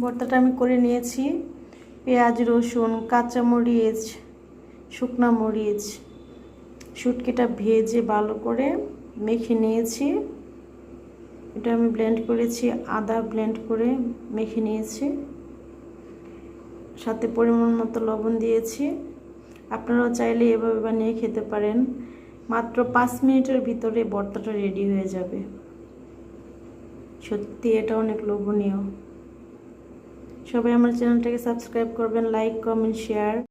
ভর্তাটা আমি করে নিয়েছি। পেঁয়াজ, রসুন কাঁচা মরিচ শুকনা মরিচ, শুটকিটা ভেজে ভালো করে মেখে নিয়েছি। এটা আমি ব্লেন্ড করেছি, আদা ব্লেন্ড করে মেখে নিয়েছি। সাথে পরিমাণ মতো লবণ দিয়েছি। আপনারাও চাইলে এভাবে বানিয়ে খেতে পারেন। মাত্র পাঁচ মিনিটের ভিতরে ভর্তাটা রেডি হয়ে যাবে। সত্যি এটা অনেক লোভনীয়। সবাই আমার চ্যানেলটাকে সাবস্ক্রাইব করবেন লাইক কমেন্ট শেয়ার।